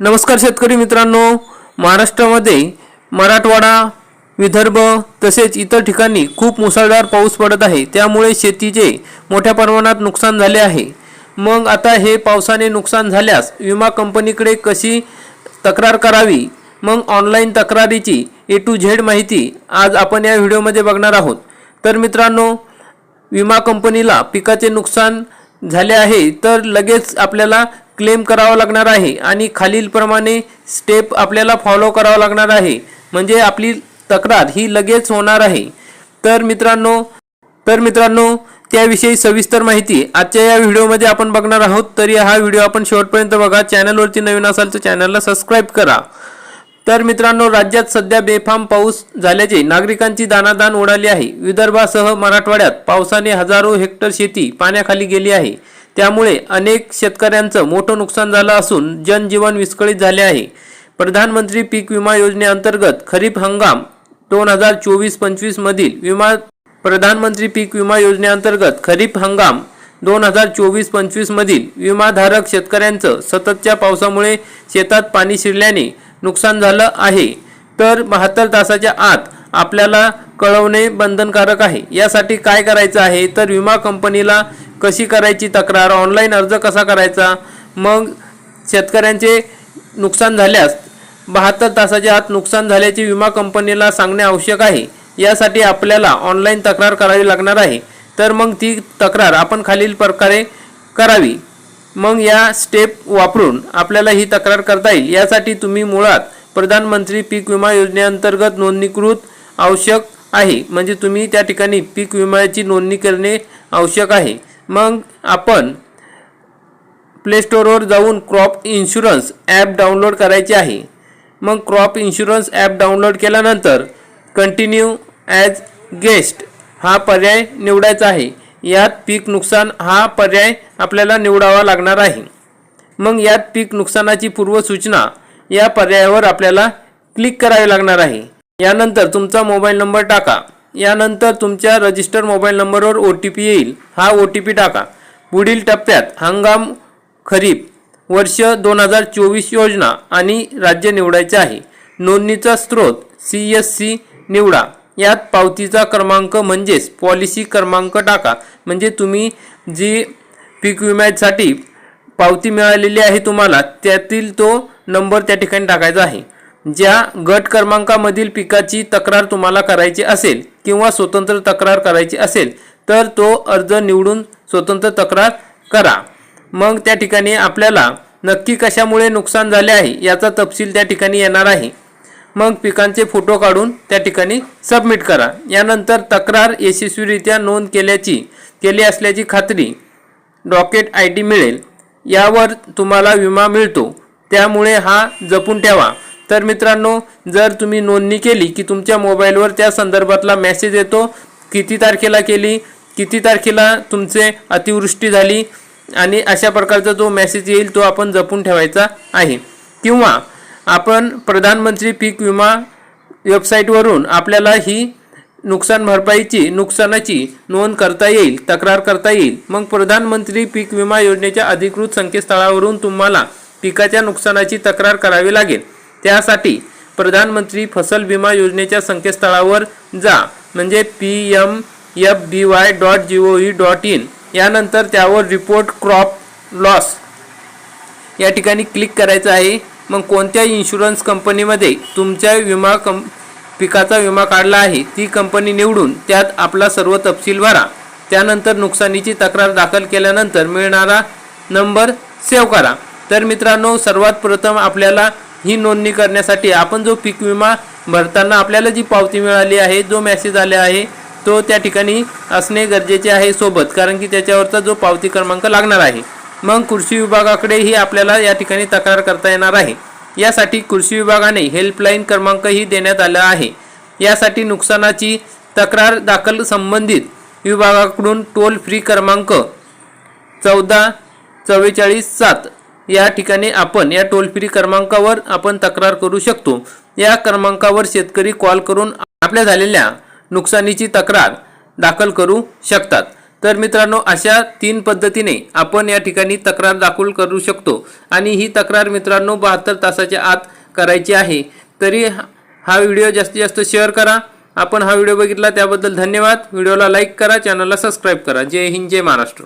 नमस्कार शेतकरी मित्रांनो. महाराष्ट्रामध्ये मराठवाडा विदर्भ तसेच इतर ठिकाणी खूप मुसळधार पाऊस पडत आहे. त्यामुळे शेतीचे मोठ्या प्रमाणात नुकसान झाले आहे. मग आता हे पावसाने नुकसान झाल्यास विमा कंपनीकडे कशी तक्रार करावी? मग ऑनलाईन तक्रारीची ए टू झेड माहिती आज आपण या व्हिडिओमध्ये बघणार आहोत. तर मित्रांनो विमा कंपनीला पिकाचे नुकसान झाले आहे तर लगेच आपल्याला क्लेम करावा लागणार आहे आणि खालीलप्रमाणे स्टेप आपल्याला फॉलो करावा लागणार आहे. म्हणजे आपली तक्रार ही लगेच होणार आहे. तर मित्रांनो तर मित्रांनो त्याविषयी सविस्तर माहिती आजच्या या व्हिडिओमध्ये आपण बघणार आहोत. तरी हा व्हिडिओ आपण शेवटपर्यंत बघा. चॅनलवरती नवीन असाल तर चॅनलला सबस्क्राईब करा. तर मित्रांनो राज्यात सध्या बेफाम पाऊस झाल्याचे नागरिकांची दानादान उडाली आहे. विदर्भासह मराठवाड्यात पावसाने हजारो हेक्टर शेती पाण्याखाली गेली आहे. त्यामुळे अनेक शेतकऱ्यांचं मोठं नुकसान झालं असून जनजीवन विस्कळीत झाले आहे. प्रधानमंत्री पीक विमा योजनेअंतर्गत खरीप हंगाम दोन हजार चोवीस पंचवीस मधील विमा प्रधानमंत्री पीक विमा योजनेअंतर्गत खरीप हंगाम दोन हजार चोवीस पंचवीस मधील विमाधारक शेतकऱ्यांचं सततच्या पावसामुळे शेतात पाणी शिरल्याने नुकसान झालं आहे. तर बहात्तर तासाच्या आत आपल्याला कळवणे बंधनकारक आहे. यासाठी काय करायचं आहे? तर विमा कंपनीला कशी करायची तक्रार? ऑनलाईन अर्ज कसा करायचा? मग शेतकऱ्यांचे नुकसान झाल्यास बहात्तर तासाच्या आत नुकसान झाल्याचे विमा कंपनीला सांगणे आवश्यक आहे. यासाठी आपल्याला ऑनलाईन तक्रार करावी लागणार आहे. तर मग ती तक्रार आपण खालील प्रकारे करावी. मग या स्टेप वापरून आपल्याला ही तक्रार करता येईल. यासाठी तुम्ही मुळात प्रधानमंत्री पीक विमा योजनेअंतर्गत नोंदणीकृत आवश्यक आहे. म्हणजे तुम्ही त्या ठिकाणी पीक विम्याची नोंदणी करणे आवश्यक आहे. मग आपण प्लेस्टोरवर जाऊन क्रॉप इन्शुरन्स ॲप डाउनलोड करायचे आहे. मग क्रॉप इन्शुरन्स ॲप डाउनलोड केल्यानंतर कंटिन्यू ॲज गेस्ट हा पर्याय निवडायचा आहे. यात पीक नुकसान हा पर्याय आपल्याला निवडावा लागणार आहे. मग यात पीक नुकसानाची पूर्वसूचना या पर्यायावर आपल्याला क्लिक करावे लागणार आहे. यानंतर तुमचा मोबाईल नंबर टाका. यानंतर तुमच्या रजिस्टर मोबाईल नंबरवर ओ टी पी येईल. हा ओ टी पी टाका. पुढील टप्प्यात हंगाम खरीप वर्ष दोन हजार चोवीस योजना आणि राज्य निवडायचे आहे. नोंदणीचा स्रोत सी एस सी निवडा. यात पावतीचा क्रमांक म्हणजेच पॉलिसी क्रमांक टाका. म्हणजे तुम्ही जी पीक विम्यासाठी पावती मिळालेली आहे तुम्हाला त्यातील तो नंबर त्या ठिकाणी टाकायचा आहे. ज्या गट क्रमांकामधील पिकाची तक्रार तुम्हाला करायची असेल किंवा स्वतंत्र तक्रार करायची असेल तर तो अर्ज निवडून स्वतंत्र तक्रार करा. मग त्या ठिकाणी आपल्याला नक्की कशामुळे नुकसान झाले आहे याचा तपशील त्या ठिकाणी येणार आहे. मग पिकांचे फोटो काढून त्या ठिकाणी सबमिट करा. यानंतर तक्रार यशस्वीरित्या नोंद केल्याची केली असल्याची खात्री डॉकेट आय डी मिळेल. यावर तुम्हाला विमा मिळतो. त्यामुळे हा जपून ठेवा. तर मित्रांनो जर तुम्ही नोंदणी केली की तुमच्या मोबाईलवर त्या संदर्भातला मेसेज येतो किती तारखेला केली किती तारखेला तुमचे अतिवृष्टी झाली आणि अशा प्रकारचा जो मेसेज येईल तो आपण जपून ठेवायचा आहे. किंवा आपण प्रधानमंत्री पीक विमा वेबसाईटवरून आपल्याला ही नुकसान भरपाईची नुकसानाची नोंद करता येईल तक्रार करता येईल. मग प्रधानमंत्री पीक विमा योजनेच्या अधिकृत संकेतस्थळावरून तुम्हाला पिकाच्या नुकसानाची तक्रार करावी लागेल. त्यासाठी प्रधानमंत्री फसल विमा योजनेच्या संकेतस्थळावर जा म्हणजे P M F B Y dot G O V dot in यानंतर त्यावर रिपोर्ट क्रॉप लॉस या ठिकाणी क्लिक करायचं आहे. मग कोणत्या इन्शुरन्स कंपनीमध्ये तुमच्या विमा कं पिकाचा विमा काढला आहे ती कंपनी निवडून त्यात आपला सर्व तपशील भरा. त्यानंतर नुकसानीची तक्रार दाखल केल्यानंतर मिळणारा नंबर सेव्ह करा. तर मित्रांनो सर्वात प्रथम आपल्याला ही नोंदणी करण्यासाठी आपण जो पीक विमा भरताना आपल्याला जी पावती मिळाली आहे जो मेसेज आला आहे तो त्या ठिकाणी असणे गरजेचे आहे सोबत कारण की त्याच्यावरचा जो पावती क्रमांक लागणार आहे. मग कृषी विभागाकडेही आपल्याला या ठिकाणी तक्रार करता येणार आहे. यासाठी कृषी विभागाने हेल्पलाईन क्रमांकही देण्यात आला आहे. यासाठी नुकसानाची तक्रार दाखल संबंधित विभागाकडून टोल फ्री क्रमांक चौदा चव्वेचाळीस सात या ठिकाणी आपण या टोल फ्री क्रमांकावर आपण तक्रार करू शकतो. या क्रमांकावर शेतकरी कॉल करून आपल्या झालेल्या नुकसानीची तक्रार दाखल करू शकतात. तर मित्रांनो अशा तीन पद्धतीने आपण या ठिकाणी तक्रार दाखल करू शकतो. आणि ही तक्रार मित्रांनो बहात्तर तासाच्या आत करायची आहे. तरी हा व्हिडिओ जास्तीत जास्त शेअर करा. आपण हा व्हिडिओ बघितला त्याबद्दल धन्यवाद. व्हिडिओला लाईक करा चॅनलला सबस्क्राईब करा. जय हिंद जय महाराष्ट्र.